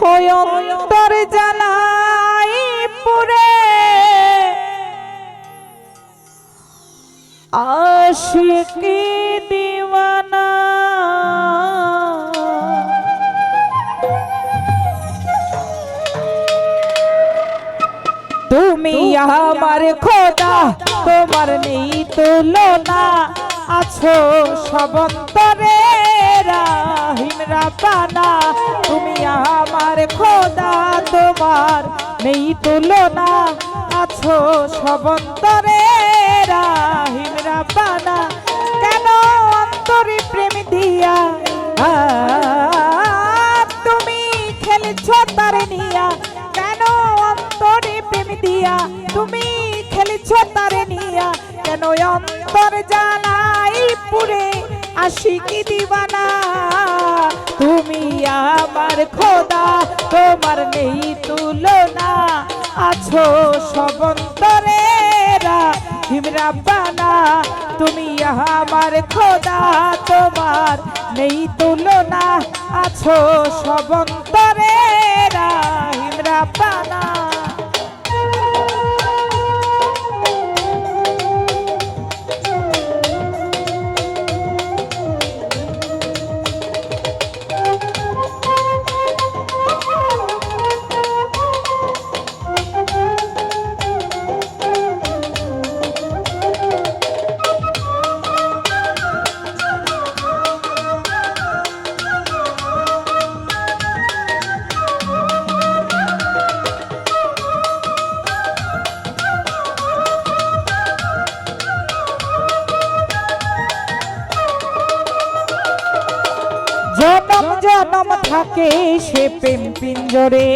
অন্তর জানাই পুরে। আশিকি দিওয়ানা। তুমি আমার খোদা তোমার নেই তুলনা। আছো সবন্তরে। রাহিম তুমি আমার খোদা, তোমার নেই তুলনা। আছো সবন্তরে রাহিম রাব্বানা কেন অন্তরে প্রেম দিয়া? তুমি খেলছ তার নিয়া, কেন অন্তরে প্রেম দিয়া? তুমি খেলছ তারে নিয়া, কেন অন্তর পুরে আশিকি দিবানা, তুমি আমার খোদা, তোমার নেই তুলনা। আছো সবন্তরে হিমরাব্বানা তুমি আমার খোদা, তোমার নেই তুলনা। আছো সবন্তরে হিমরাব্বানা জনম থাকে সে প্রেম পিঞ্জরে।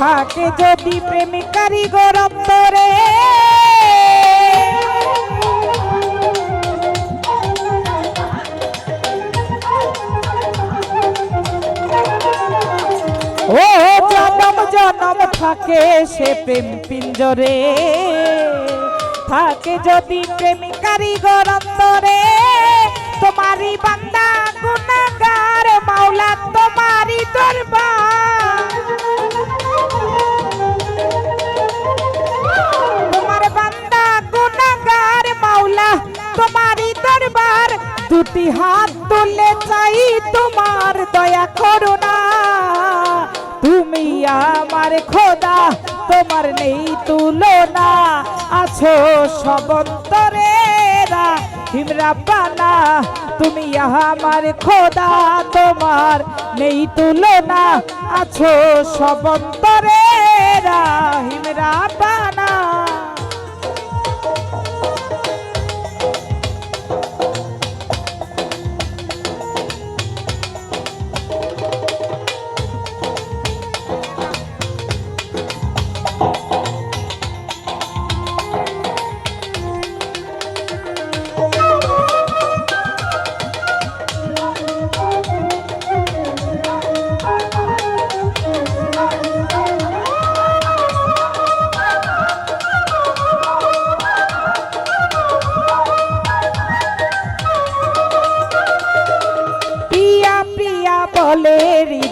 থাকে যদি প্রেমিকারি গরম ধরে ও, জনম জনম, থাকে সে প্রেম পিঞ্জরে। থাকে যদি প্রেমিকারি গরম ধরে তোমারি বান্দা গুনাগার মাওলা তোমারি দরবার। তোমার বান্দা গুনাগার মাওলা তোমারি দরবার। দুটি হাত তুলে চাই তোমার দয়া, করুণা। তুমি আমার খোদা, তোমার নেই তুলনা। আছো সবন্তরে হিমরাব্বানা তুমি আমার খোদা তোমার নেই তুলনা। আছো সবন্তরে হিমরা প্রিয়া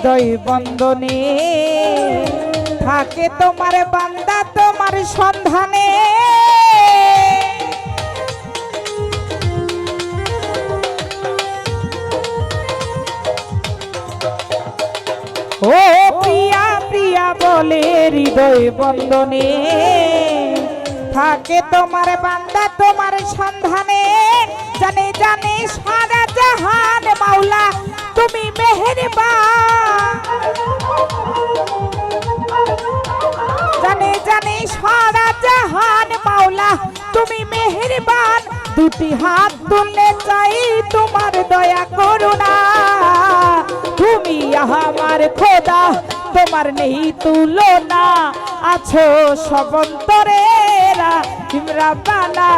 হৃদয় বন্দনে। থাকে তোমার বান্দা তোমার সন্ধানে। ও প্রিয়া প্রিয়া বলে হৃদয় বন্দনে। থাকে তোমার বান্দা তোমার সন্ধানে। জানে দুটি হাত তুললে চাই তোমার দয়া করুণা। তুমি আমার খোদা, তোমার নেই তুলনা। আছো সবন্তরে হিমরাবানা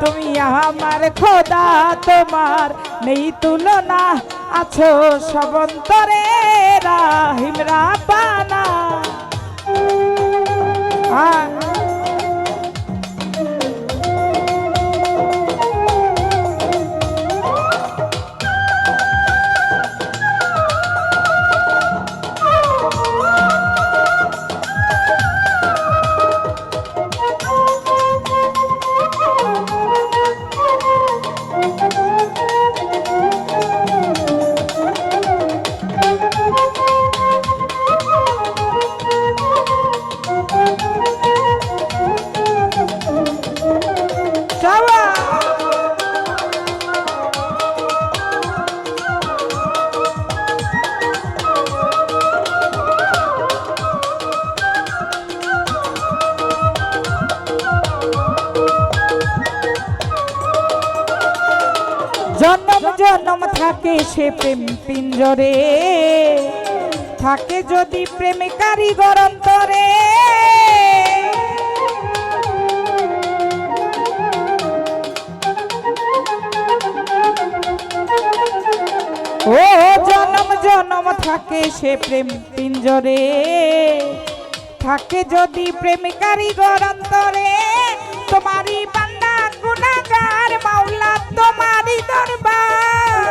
তুমি আমার খোদা, তোমার নেই তুলনা। আছো সবন্তরে হিমরাবানা জনম থাকে সে প্রেম পিঞ্জরে। থাকে যদি প্রেমে কারিগর অন্তরে ও জনম জনম থাকে সে প্রেম পিঞ্জরে। থাকে যদি প্রেম কারিগর অন্তরে তোমারই বান্দা গুনাগার মাওলা তোমারই দরবার।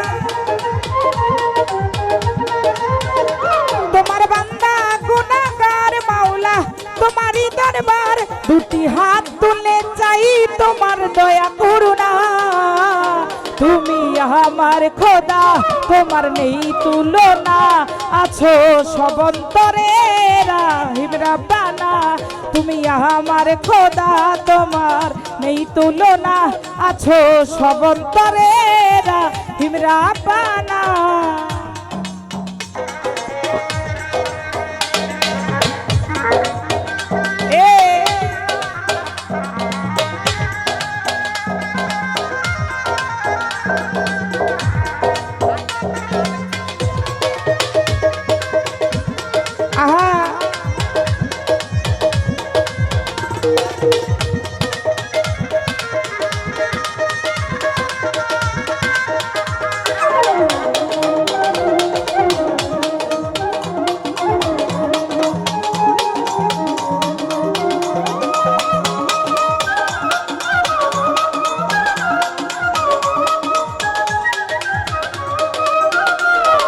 তোমার বান্দা গুনাগার মাওলা, তোমারই দরবার। দুটি হাত তুলে চাই তোমার দয়া, করুণা। তুমি আমার খোদা, তোমার নেই তুলনা। আছো সবন্তরে রাহিম রাব্বানা তুমি আমার খোদা তোমার নেই তুলনা আছো সবন্তরে রাহিম রাব্বানা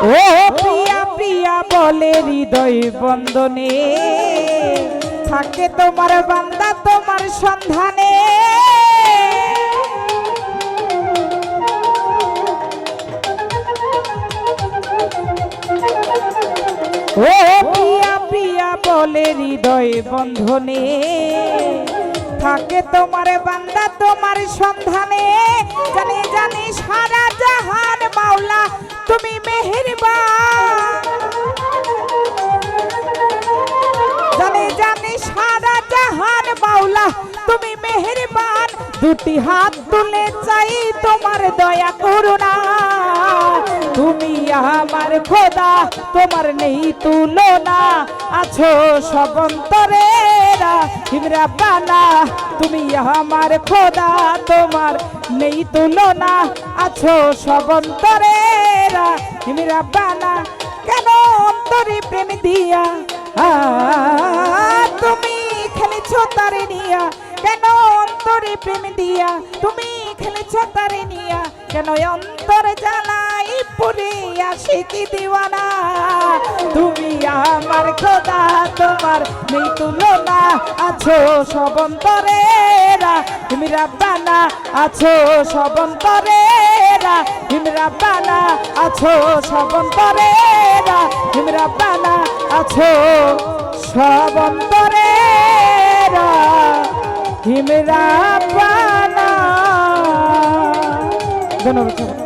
ও প্রিয়া প্রিয়া বলে হৃদয় বন্দনে। থাকে তোমার বান্দা তোমার সন্ধানে। ও প্রিয়া প্রিয়া বলে হৃদয় বন্ধনে। থাকে তোমার বান্দা তোমার সন্ধানে। জানি জানি সারা জাহান মাওলা তুমি মেহেরবান। জানি জানি সারা জাহান মাওলা, তুমি মেহেরবান। দুটি হাত তুলে চাই তোমার দয়া করুণা। তুমি আমার খোদা, তোমার নেই তুলনা। আছো সবন্তরে হিমরা বানা তুমি আমার খোদা, তোমার নেই তুলনা। আছো সবন্তরে হিমরা বানা কেন অন্তরে প্রেম দিয়া? তুমি খেলেছ তারে নিয়া, কেন অন্তরে প্রেম দিয়া? তুমি খেলেছ তারে নিয়া, কেন অন্তর জ্বালাই আসে কি দিওয়ানা? তুমি আমার খোদা, তোমার নেই তুলনা, আছো সবন্তরে তুমি রাব্বানা, আছো সবন্তরে আছো সবন্তরে তুমি রাব্বানা আছো সবন্তরে হিমরা পানা। ধন্যবাদ